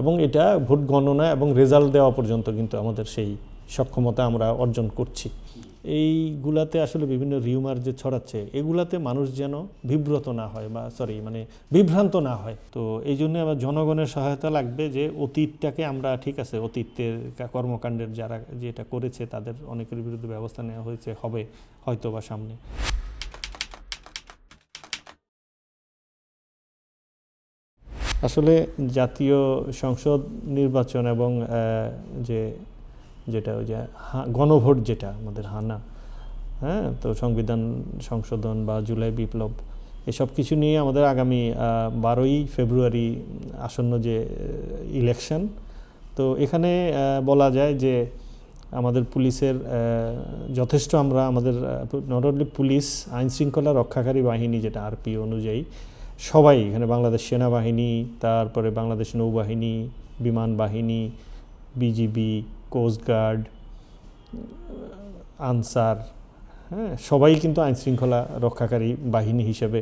এবং এটা ভোট গণনা এবং রেজাল্ট দেওয়া পর্যন্ত কিন্তু আমাদের সেই সক্ষমতা আমরা অর্জন করছি। এইগুলাতে আসলে বিভিন্ন রিউমার যে ছড়াচ্ছে, এগুলাতে মানুষ যেন বিব্রত না হয় বা সরি মানে বিভ্রান্ত না হয়। তো এই জন্য আমার জনগণের সহায়তা লাগবে যে অতীতটাকে আমরা, ঠিক আছে, অতীতের কর্মকাণ্ডের যারা যেটা করেছে তাদের অনেকের বিরুদ্ধে ব্যবস্থা নেওয়া হয়েছে, হবে হয়তো বা সামনে। আসলে জাতীয় সংসদ নির্বাচন এবং যে, যেটা ওই যে গণভোট যেটা আমাদের হানা হ্যাঁ তো সংবিধান সংশোধন বা জুলাই বিপ্লব, এসব কিছু নিয়ে আমাদের আগামী বারোই ফেব্রুয়ারি আসন্ন যে ইলেকশন তো এখানে বলা যায় যে, আমাদের পুলিশের যথেষ্ট আমরা আমাদের নট অনলি পুলিশ আইন শৃঙ্খলা রক্ষাকারী বাহিনী যেটা আরপি অনুযায়ী সবাই, এখানে বাংলাদেশ সেনাবাহিনী, তারপরে বাংলাদেশ নৌবাহিনী, বিমান বাহিনী, বিজিবি কোস্টগার্ড আনসার হ্যাঁ সবাই কিন্তু আইন শৃঙ্খলা রক্ষাকারী বাহিনী হিসেবে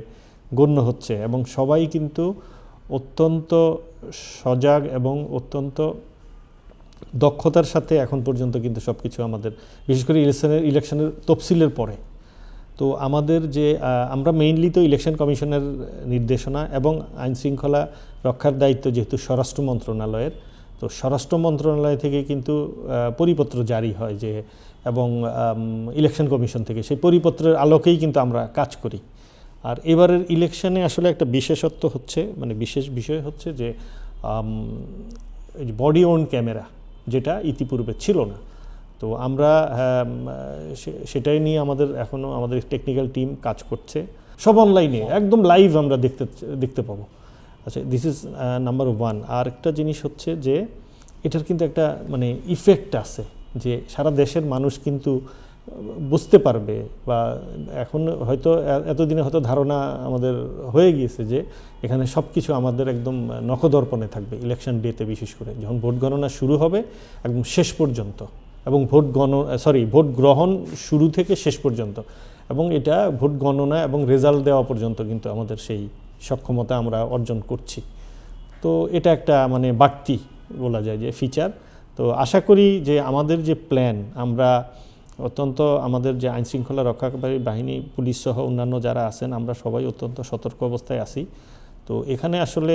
গণ্য হচ্ছে এবং সবাই কিন্তু অত্যন্ত সজাগ এবং অত্যন্ত দক্ষতার সাথে এখন পর্যন্ত কিন্তু সব কিছু আমাদের, বিশেষ করে ইলেকশনের ইলেকশনের তফসিলের পরে তো আমাদের যে আমরা মেইনলি তো ইলেকশন কমিশনের নির্দেশনা এবং আইন শৃঙ্খলা রক্ষার দায়িত্ব যেহেতু স্বরাষ্ট্র মন্ত্রণালয়ের, তো স্বরাষ্ট্র মন্ত্রণালয় থেকে কিন্তু পরিপত্র জারি হয় যে, এবং ইলেকশন কমিশন থেকে সেই পরিপত্রের আলোকেই কিন্তু আমরা কাজ করি। আর এবারের ইলেকশনে আসলে একটা বিশেষত্ব হচ্ছে মানে বিশেষ বিষয় হচ্ছে যে বডি ওন ক্যামেরা যেটা ইতিপূর্বে ছিল না তো আমরা সে- সেটাই নিয়ে আমাদের এখনও আমাদের টেকনিক্যাল টিম কাজ করছে। সব অনলাইনে একদম লাইভ আমরা দেখতে দেখতে পাবো। আচ্ছা দিস ইজ নাম্বার ওয়ান আর একটা জিনিস হচ্ছে যে, এটার কিন্তু একটা মানে ইফেক্ট আছে যে, সারা দেশের মানুষ কিন্তু বুঝতে পারবে বা এখন হয়তো এতদিনে হয়তো ধারণা আমাদের হয়ে গিয়েছে যে, এখানে সব কিছু আমাদের একদম নখদর্পণে থাকবে ইলেকশন ডেতে বিশেষ করে। যখন ভোট গণনা শুরু হবে, একদম শেষ পর্যন্ত। এবং ভোট গণ সরি ভোট গ্রহণ শুরু থেকে শেষ পর্যন্ত। এবং এটা ভোট গণনা এবং রেজাল্ট দেওয়া পর্যন্ত কিন্তু আমাদের সেই সক্ষমতা আমরা অর্জন করছি। তো এটা একটা মানে বাড়তি বলা যায় যে ফিচার তো আশা করি যে আমাদের যে প্ল্যান আমরা অত্যন্ত আমাদের যে আইন শৃঙ্খলা রক্ষাকারী বাহিনী, পুলিশ সহ অন্যান্য যারা আছেন, আমরা সবাই অত্যন্ত সতর্ক অবস্থায় আছি। তো এখানে আসলে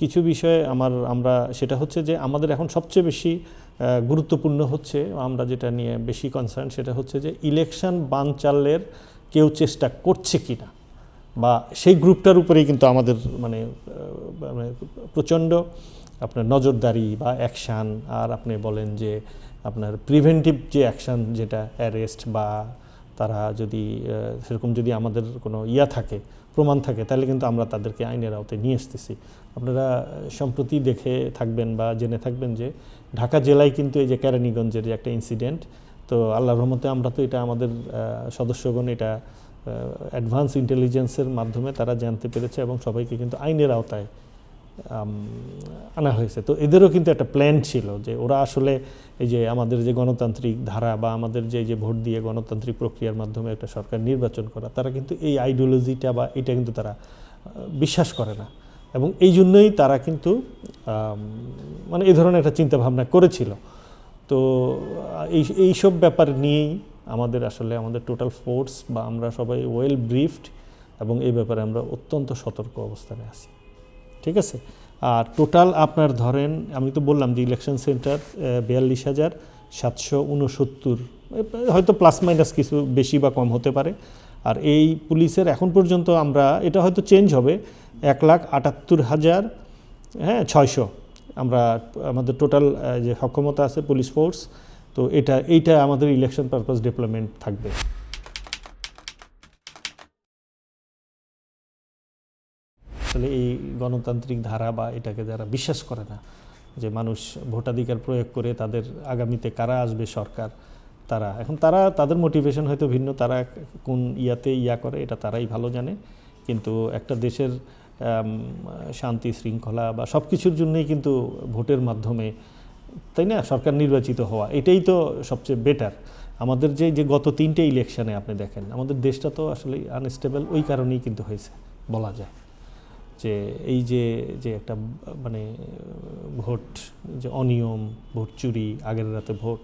কিছু বিষয়ে আমার, আমরা, সেটা হচ্ছে যে আমাদের এখন সবচেয়ে বেশি গুরুত্বপূর্ণ হচ্ছে, আমরা যেটা নিয়ে বেশি কনসার্ন সেটা হচ্ছে যে ইলেকশন বানচালের কেউ চেষ্টা করছে কি না বা সেই গ্রুপটার উপরেই কিন্তু আমাদের মানে মানে প্রচণ্ড আপনার নজরদারি বা অ্যাকশান আর আপনি বলেন যে আপনার প্রিভেন্টিভ যে অ্যাকশান যেটা অ্যারেস্ট বা তারা যদি সেরকম যদি আমাদের কোনো ইয়া থাকে প্রমাণ থাকে, তাহলে কিন্তু আমরা তাদেরকে আইনের আওতায় নিয়ে আসতেছি। আপনারা সম্প্রতি দেখে থাকবেন বা জেনে থাকবেন যে ঢাকা জেলায় কিন্তু এই যে কেরানীগঞ্জের যে একটা ইনসিডেন্ট তো আল্লাহ রহমতে আমরা তো এটা আমাদের সদস্যগণ এটা অ্যাডভান্স ইন্টেলিজেন্সের মাধ্যমে তারা জানতে পেরেছে এবং সবাইকে কিন্তু আইনের আওতায় আনা হয়েছে। তো এদেরও কিন্তু একটা প্ল্যান ছিল যে ওরা আসলে এই যে আমাদের যে গণতান্ত্রিক ধারা বা আমাদের যে যে ভোট দিয়ে গণতান্ত্রিক প্রক্রিয়ার মাধ্যমে একটা সরকার নির্বাচন করা, তারা কিন্তু এই আইডিওলজিটা বা এটা কিন্তু তারা বিশ্বাস করে না। এবং এই জন্যই তারা কিন্তু মানে এই ধরনের একটা চিন্তা ভাবনা করেছিল। তো এই এইসব ব্যাপার নিয়েই আমাদের আসলে আমাদের টোটাল ফোর্স বা আমরা সবাই ওয়েল ব্রিফড এবং এই ব্যাপারে আমরা অত্যন্ত সতর্ক অবস্থানে আছি। ঠিক আছে? আর টোটাল আপনার ধরেন, আমি তো বললাম যে ইলেকশন সেন্টার বিয়াল্লিশ হাজার সাতশো উনসত্তর হয়তো প্লাস মাইনাস কিছু বেশি বা কম হতে পারে। আর এই পুলিশের এখন পর্যন্ত আমরা, এটা হয়তো চেঞ্জ হবে, এক লাখ আটাত্তর হাজার হ্যাঁ ছয়শো। আমরা, আমাদের টোটাল যে সক্ষমতা আছে পুলিশ ফোর্স তো এটা, এইটা আমাদের ইলেকশন পারপাস ডেভেলপমেন্ট থাকবে। আসলে এই গণতান্ত্রিক ধারা বা এটাকে যারা বিশ্বাস করে না যে মানুষ ভোটাধিকার প্রয়োগ করে তাদের আগামীতে কারা আসবে সরকার, তারা, এখন তারা তাদের মোটিভেশন হয়তো ভিন্ন, তারা কোন ইয়াতে ইয়া করে এটা তারাই ভালো জানে, কিন্তু একটা দেশের শান্তি শৃঙ্খলা বা সব কিছুর জন্যই কিন্তু ভোটের মাধ্যমে, তাই না, সরকার নির্বাচিত হওয়া, এটাই তো সবচেয়ে বেটার আমাদের যে যে গত তিনটে ইলেকশনে আপনি দেখেন, আমাদের দেশটা তো আসলে আনস্টেবল ওই কারণেই কিন্তু হয়েছে, বলা যায়। যে এই যে যে একটা মানে ভোট, যে অনিয়ম, ভোট চুরি, আগের রাতে ভোট,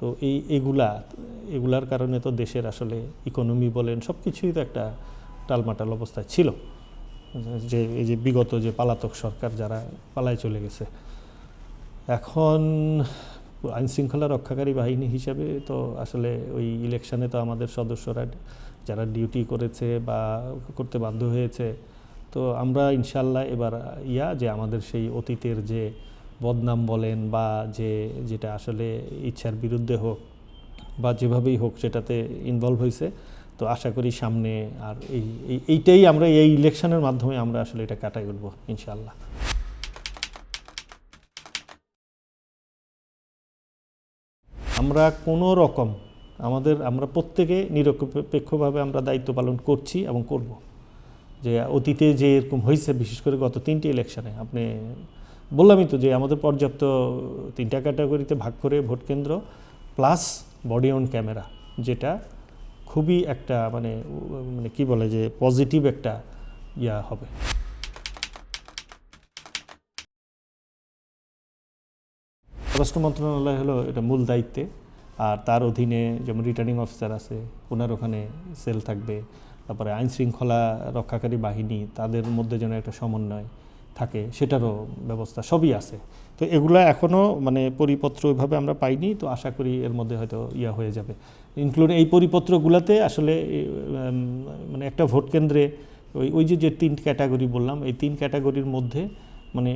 তো এই, এগুলা, এগুলার কারণে তো দেশের আসলে ইকোনমি বলেন সব কিছুই তো একটা টালমাটাল অবস্থায় ছিল। যে, এই যে বিগত যে পালাতক সরকার যারা পালায় চলে গেছে। এখন আইন শৃঙ্খলা রক্ষাকারী বাহিনী হিসাবে তো আসলে ওই ইলেকশনে তো আমাদের সদস্যরা যারা ডিউটি করেছে বা করতে বাধ্য হয়েছে তো আমরা ইনশাল্লাহ এবার ইয়া যে আমাদের সেই অতীতের যে বদনাম বলেন বা যে, যেটা আসলে ইচ্ছার বিরুদ্ধে হোক বা যেভাবেই হোক সেটাতে ইনভলভ হয়েছে তো আশা করি সামনে আর এই, এই- এইটাই আমরা এই ইলেকশনের মাধ্যমে আমরা আসলে এটা কাটাই উঠবো ইনশাল্লাহ আমরা কোনো রকম আমাদের, আমরা প্রত্যেকে নিরপেক্ষভাবে আমরা দায়িত্ব পালন করছি এবং করব। যে অতীতে যে এরকম হয়েছে, বিশেষ করে গত তিনটি ইলেকশনে আপনি বললামই তো যে আমাদের পর্যাপ্ত তিনটা ক্যাটাগরিতে ভাগ করে ভোট কেন্দ্র প্লাস বডি অন ক্যামেরা যেটা খুবই একটা মানে মানে কি বলে যে পজিটিভ একটা ইয়া হবে। স্বরাষ্ট্র মন্ত্রণালয় হলো এটা মূল দায়িত্বে, আর তার অধীনে যেমন রিটার্নিং অফিসার আছে ওনার ওখানে সেল থাকবে। তারপরে আইন শৃঙ্খলা রক্ষাকারী বাহিনী তাদের মধ্যে যেন একটা সমন্বয় থাকে, সেটারও ব্যবস্থা সবই আছে। তো এগুলা এখনও মানে পরিপত্র ওইভাবে আমরা পাইনি, তো আশা করি এর মধ্যে হয়তো ইয়া হয়ে যাবে। ইনক্লুড এই পরিপত্রগুলোতে আসলে মানে একটা ভোট কেন্দ্রে ওই ওই যে যে তিন ক্যাটাগরি বললাম, এই তিন ক্যাটাগরির মধ্যে মানে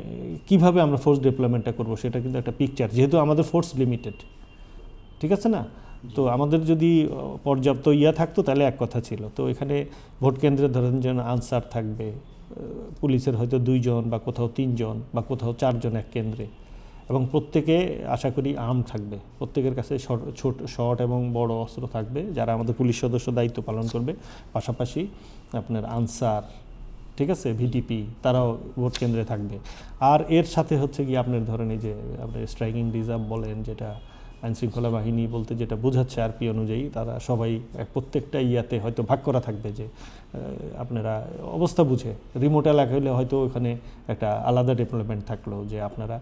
কীভাবে আমরা ফোর্স ডেভেলপমেন্টটা করব সেটা কিন্তু একটা পিকচার যেহেতু আমাদের ফোর্স লিমিটেড ঠিক আছে না? তো আমাদের যদি পর্যাপ্ত ইয়া থাকতো, তাহলে এক কথা ছিল। তো এখানে ভোট কেন্দ্রে ধরেন যেন আনসার থাকবে পুলিশের হয়তো দুইজন বা কোথাও তিনজন বা কোথাও চারজন এক কেন্দ্রে। এবং প্রত্যেকে আশা করি আর্ম থাকবে। প্রত্যেকের কাছে ছোট, শর্ট এবং বড় অস্ত্র থাকবে, যারা আমাদের পুলিশ সদস্য দায়িত্ব পালন করবে। পাশাপাশি আপনার আনসার, ঠিক আছে, ভিডিপি, তারাও ভোট কেন্দ্রে থাকবে। আর এর সাথে হচ্ছে কি আপনার ধরেন এই যে, আপনার স্ট্রাইকিং রিজার্ভ বলেন, যেটা আইন শৃঙ্খলা বাহিনী বলতে যেটা বোঝাচ্ছে আরপি অনুযায়ী, তারা সবাই প্রত্যেকটা ইয়াতে হয়তো ভাগ করা থাকবে যে আপনারা অবস্থা বুঝে। রিমোট এলাকা হলে হয়তো ওখানে একটা আলাদা ডেভেলপমেন্ট থাকল যে আপনারা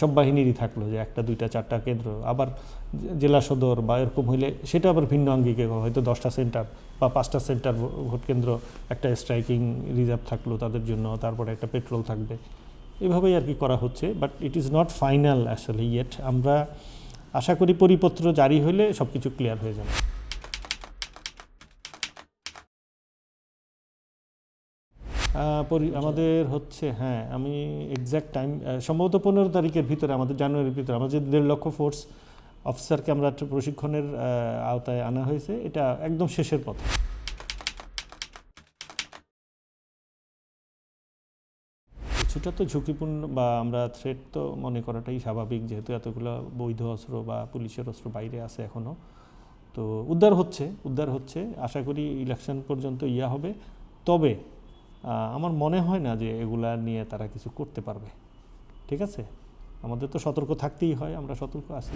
সব বাহিনীরই থাকল যে একটা, দুইটা, চারটা কেন্দ্র। আবার জেলা সদর বা এরকম হইলে সেটা আবার ভিন্ন আঙ্গিকে হয়তো দশটা সেন্টার বা পাঁচটা সেন্টার ভোট কেন্দ্র, একটা স্ট্রাইকিং রিজার্ভ থাকল তাদের জন্য, তারপরে একটা পেট্রোল থাকবে। এভাবেই আর কি করা হচ্ছে but it is not final আসলে ইয়েট আমরা আশা করি পরিপত্র জারি হলে সব কিছু ক্লিয়ার হয়ে যাবে। পরি- আমাদের হচ্ছে হ্যাঁ আমি এক্স্যাক্ট টাইম সম্ভবত পনেরো তারিখের ভিতরে আমাদের জানুয়ারির ভিতরে আমাদের দেড় লক্ষ ফোর্স অফিসারকে আমরা প্রশিক্ষণের আওতায় আনা হয়েছে এটা একদম শেষের পথে। কিছুটা তো ঝুঁকিপূর্ণ বা আমরা থ্রেট তো মনে করাটাই স্বাভাবিক, যেহেতু এতগুলো বৈধ অস্ত্র বা পুলিশের অস্ত্র বাইরে আছে এখনও তো উদ্ধার হচ্ছে উদ্ধার হচ্ছে। আশা করি ইলেকশন পর্যন্ত ইয়া হবে। তবে আমার মনে হয় না যে এগুলা নিয়ে তারা কিছু করতে পারবে। ঠিক আছে? আমাদের তো সতর্ক থাকতেই হয়, আমরা সতর্ক আছি।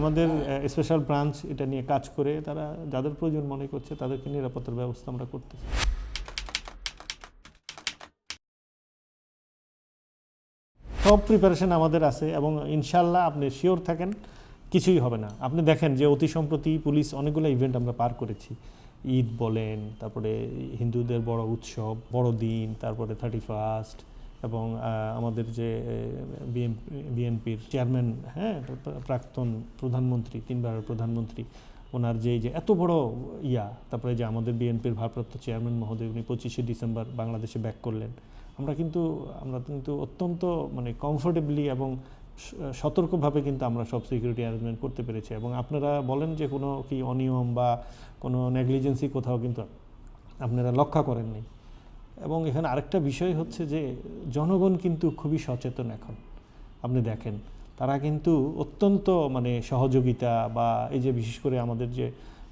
আমাদের স্পেশাল ব্রাঞ্চ এটা নিয়ে কাজ করে তারা যাদের প্রয়োজন মনে করছে তাদেরকে নিরাপত্তার ব্যবস্থা আমরা করতেছি। সব প্রিপারেশন আমাদের আছে এবং ইনশাল্লাহ আপনি শিওর থাকেন, কিছুই হবে না। আপনি দেখেন যে অতি সম্প্রতি পুলিশ অনেকগুলো ইভেন্ট আমরা পার করেছি। ঈদ বলেন, তারপরে হিন্দুদের বড় উৎসব, বড়দিন, তারপরে থার্টি ফার্স্ট এবং আমাদের যে বিএনপির চেয়ারম্যান হ্যাঁ প্রাক্তন প্রধানমন্ত্রী তিনবার প্রধানমন্ত্রী, ওনার যে যে এত বড় ইয়া, তারপরে যে আমাদের বিএনপির ভারপ্রাপ্ত চেয়ারম্যান মহোদয়, উনি পঁচিশে ডিসেম্বর বাংলাদেশে ব্যাক করলেন। আমরা কিন্তু আমরা কিন্তু অত্যন্ত মানে কমফোর্টেবলি এবং সতর্কভাবে কিন্তু আমরা সব সিকিউরিটি অ্যারেঞ্জমেন্ট করতে পেরেছি। এবং আপনারা বলেন যে, কোনো কি অনিয়ম বা কোনো নেগলিজেন্সি কোথাও কিন্তু আপনারা লক্ষ্য করেননি। এবং এখানে আরেকটা বিষয় হচ্ছে যে জনগণ কিন্তু খুবই সচেতন এখন। আপনি দেখেন তারা কিন্তু অত্যন্ত মানে সহযোগিতা বা এই যে বিশেষ করে আমাদের যে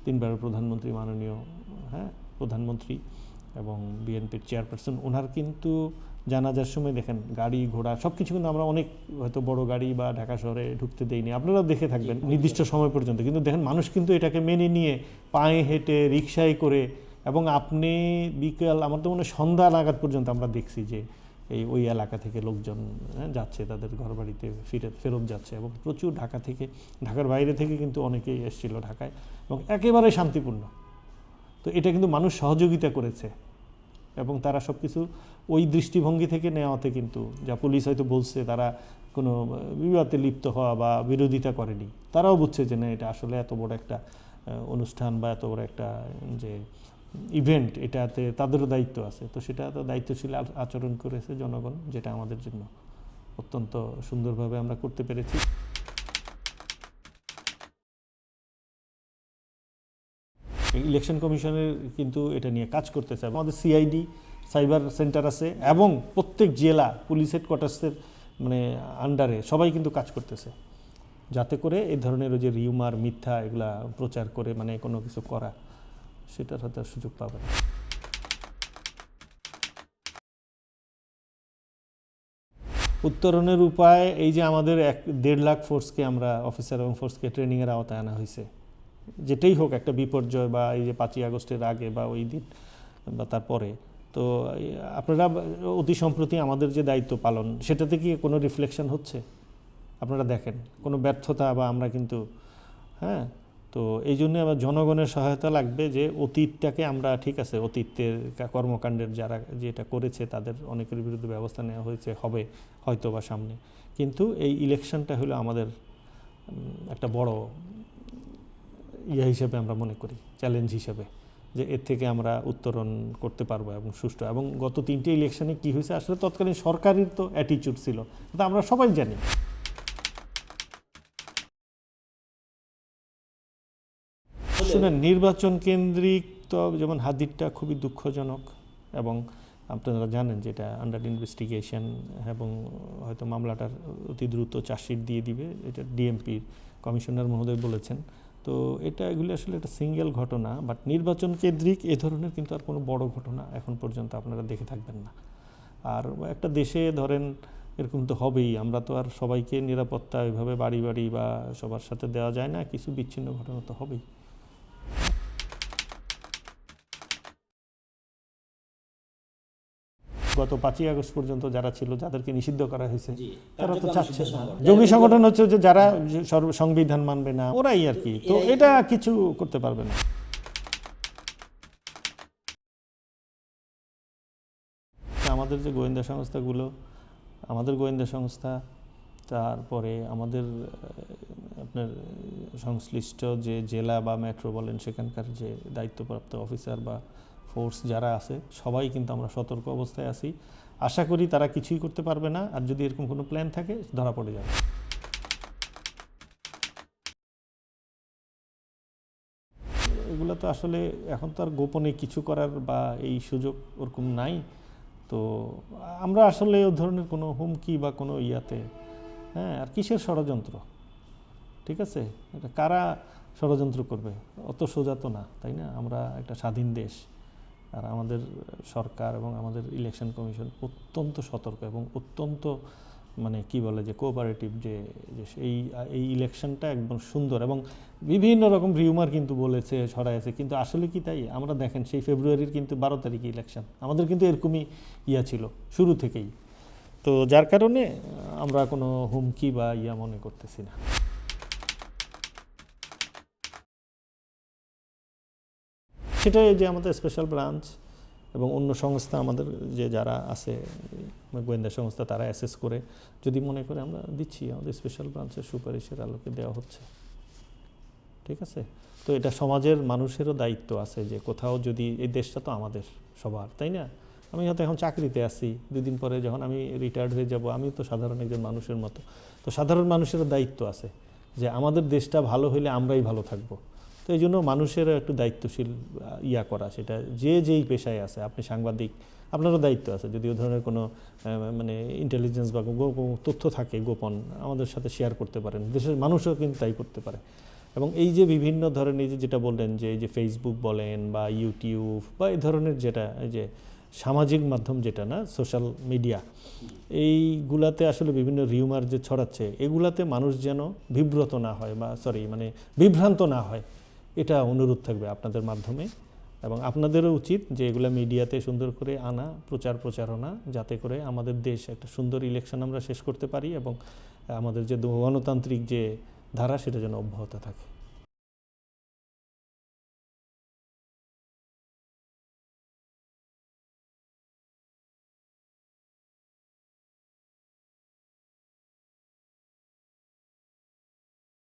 তিনবারের প্রধানমন্ত্রী মাননীয় হ্যাঁ প্রধানমন্ত্রী এবং বিএনপির চেয়ারপারসন ওনার কিন্তু জানাজার সময় দেখেন গাড়ি ঘোড়া সব কিছু কিন্তু আমরা অনেক হয়তো বড় গাড়ি বা ঢাকা শহরে ঢুকতে দেইনি। আপনারা দেখে থাকবেন নির্দিষ্ট সময় পর্যন্ত। কিন্তু দেখেন মানুষ কিন্তু এটাকে মেনে নিয়ে পায়ে হেঁটে রিক্সায় করে এবং আপনি বিকেল আমার তো মনে হয় সন্ধ্যা নাগাদ পর্যন্ত আমরা দেখছি যে এই ওই এলাকা থেকে লোকজন হ্যাঁ, যাচ্ছে তাদের ঘর বাড়িতে ফিরে ফেরত যাচ্ছে এবং প্রচুর ঢাকা থেকে ঢাকার বাইরে থেকে কিন্তু অনেকেই এসেছিল ঢাকায় এবং একেবারে শান্তিপূর্ণ। তো এটা কিন্তু মানুষ সহযোগিতা করেছে এবং তারা সব কিছু ওই দৃষ্টিভঙ্গি থেকে নেওয়াতে কিন্তু যা পুলিশ হয়তো বলছে তারা কোনো বিবাদে লিপ্ত হওয়া বা বিরোধিতা করেনি তারাও বুঝছে যে না এটা আসলে এত বড় একটা অনুষ্ঠান বা এত বড় একটা যে ইভেন্ট এটাতে তাদেরও দায়িত্ব আছে। তো সেটা তো দায়িত্বশীল আচরণ করেছে জনগণ, যেটা আমাদের জন্য অত্যন্ত সুন্দরভাবে আমরা করতে পেরেছি। ইলেকশন কমিশনের কিন্তু এটা নিয়ে কাজ করতে করতেছে আমাদের সিআইডি সাইবার সেন্টার আছে এবং প্রত্যেক জেলা পুলিশ হেডকোয়ার্টার্সের মানে আন্ডারে সবাই কিন্তু কাজ করতেছে। যাতে করে এই ধরনের যে রিউমার, মিথ্যা এগুলা প্রচার করে মানে কোনো কিছু করা। সেটার হয়তো সুযোগ পাবে না। উত্তরণের উপায় এই যে আমাদের এক দেড় লাখ ফোর্সকে আমরা অফিসার এবং ফোর্সকে ট্রেনিংয়ের আওতায় আনা হয়েছে। যেটাই হোক একটা বিপর্যয় বা এই যে পাঁচই আগস্টের আগে বা ওই দিন বা তারপরে, তো আপনারা অতি সম্প্রতি আমাদের যে দায়িত্ব পালন, সেটাতে কি কোনো রিফ্লেকশন হচ্ছে? আপনারা দেখেন, কোনো ব্যর্থতা বা আমরা কিন্তু হ্যাঁ? তো এই জন্য আমার জনগণের সহায়তা লাগবে যে অতীতটাকে আমরা, ঠিক আছে, অতীতের কর্মকাণ্ডের যারা যেটা করেছে তাদের অনেকের বিরুদ্ধে ব্যবস্থা নেওয়া হয়েছে, হবে হয়তো বা সামনে। কিন্তু এই ইলেকশনটা হলো আমাদের একটা বড় ইয়ে হিসেবে আমরা মনে করি, চ্যালেঞ্জ হিসেবে, যে এর থেকে আমরা উত্তরণ করতে পারব এবং সুষ্ঠু। এবং গত তিনটে ইলেকশনে কি হয়েছে, আসলে তৎকালীন সরকারের তো অ্যাটিচিউড ছিল তা আমরা সবাই জানি। শুনেন নির্বাচন কেন্দ্রিক তো যেমন হাদিরটা খুবই দুঃখজনক এবং আপনারা জানেন যেটা আন্ডার ইনভেস্টিগেশন এবং হয়তো মামলাটার অতি দ্রুত চার্জশিট দিয়ে দিবে, এটা ডিএমপির কমিশনার মহোদয় বলেছেন। তো এটা এগুলি আসলে একটা সিঙ্গেল ঘটনা বাট নির্বাচন কেন্দ্রিক এ ধরনের কিন্তু আর কোনো বড় ঘটনা এখন পর্যন্ত আপনারা দেখে থাকবেন না। আর একটা দেশে ধরেন এরকম তো হবেই, আমরা তো আর সবাইকে নিরাপত্তা এভাবে বাড়ি বাড়ি বা সবার সাথে দেওয়া যায় না, কিছু বিচ্ছিন্ন ঘটনা তো হবেই। গত পাঁচই আগস্ট পর্যন্ত যারা ছিল যাদেরকে নিষিদ্ধ করা হয়েছে তারা তো চাচ্ছে। জঙ্গি সংগঠন। হচ্ছে যে যারা সংবিধান মানবে না ওরাই আর কি। তো এটা কিছু করতে পারবে না। আমাদের যে গোয়েন্দা সংস্থাগুলো আমাদের গোয়েন্দা সংস্থা তারপরে আমাদের আপনার সংশ্লিষ্ট যে জেলা বা মেট্রো বলেন সেখানকার যে দায়িত্বপ্রাপ্ত অফিসার বা ফোর্স যারা আছে, সবাই কিন্তু আমরা সতর্ক অবস্থায় আছি। আশা করি তারা কিছুই করতে পারবে না, আর যদি এরকম কোনো প্ল্যান থাকে, ধরা পড়ে যাবে। এগুলো তো আসলে এখন তো আর গোপনে কিছু করার বা এই সুযোগ ওরকম নাই। তো আমরা আসলে ও ধরনের কোনো হুমকি বা কোনো ইয়াতে হ্যাঁ আর কিসের ষড়যন্ত্র? ঠিক আছে? এটা কারা ষড়যন্ত্র করবে? অত সোজা তো না, তাই না? আমরা একটা স্বাধীন দেশ। আর আমাদের সরকার এবং আমাদের ইলেকশন কমিশন অত্যন্ত সতর্ক এবং অত্যন্ত মানে কি বলে যে কোঅপারেটিভ যে এই এই ইলেকশনটা একদম সুন্দর এবং বিভিন্ন রকম রিউমার কিন্তু বলেছে, ছড়াইছে, কিন্তু আসলে কি তাই? আমরা দেখেন সেই ফেব্রুয়ারির কিন্তু বারো তারিখে ইলেকশন আমাদের কিন্তু এরকমই ইয়া ছিল, শুরু থেকেই। তো যার কারণে আমরা কোনো হুমকি বা ইয়া মনে করতেছি না। সেটাই যে আমাদের স্পেশাল ব্রাঞ্চ এবং অন্য সংস্থা আমাদের যে যারা আছে গোয়েন্দা সংস্থা তারা অ্যাসেস করে। যদি মনে করে আমরা দিচ্ছি, আমাদের স্পেশাল ব্রাঞ্চের সুপারিশের আলোকে দেওয়া হচ্ছে। ঠিক আছে? তো এটা সমাজের মানুষেরও দায়িত্ব আছে যে কোথাও যদি, এই দেশটা তো আমাদের সবার, তাই না? আমি হয়তো এখন চাকরিতে আছি, দুদিন পরে যখন আমি রিটায়ার্ড হয়ে যাব আমি তো সাধারণ একজন মানুষের মতো। তো সাধারণ মানুষেরও দায়িত্ব আছে যে আমাদের দেশটা ভালো হইলে আমরাই ভালো থাকব। তো এই জন্য মানুষের একটু দায়িত্বশীল ইয়া করা, সেটা যে যেই পেশায় আছে, আপনি সাংবাদিক, আপনারও দায়িত্ব আছে যদি ও ধরনের কোনো মানে ইন্টেলিজেন্স বা তথ্য থাকে গোপন, আমাদের সাথে শেয়ার করতে পারেন, দেশের মানুষও কিন্তু তাই করতে পারে। এবং এই যে বিভিন্ন ধরনের যে যেটা বললেন যে, এই যে ফেসবুক বলেন বা ইউটিউব বা এই ধরনের যেটা যে সামাজিক মাধ্যম যেটা না সোশ্যাল মিডিয়া এইগুলাতে আসলে বিভিন্ন রিউমার যে ছড়াচ্ছে, এগুলাতে মানুষ যেন বিব্রত না হয় বা সরি মানে বিভ্রান্ত না হয়। এটা অনুরোধ থাকবে আপনাদের মাধ্যমে এবং আপনাদেরও উচিত যে এগুলো মিডিয়াতে সুন্দর করে আনা, প্রচার প্রচারণা, যাতে করে আমাদের দেশ একটা সুন্দর ইলেকশন আমরা শেষ করতে পারি এবং আমাদের যে গণতান্ত্রিক যে ধারা সেটা যেন অব্যাহত থাকে।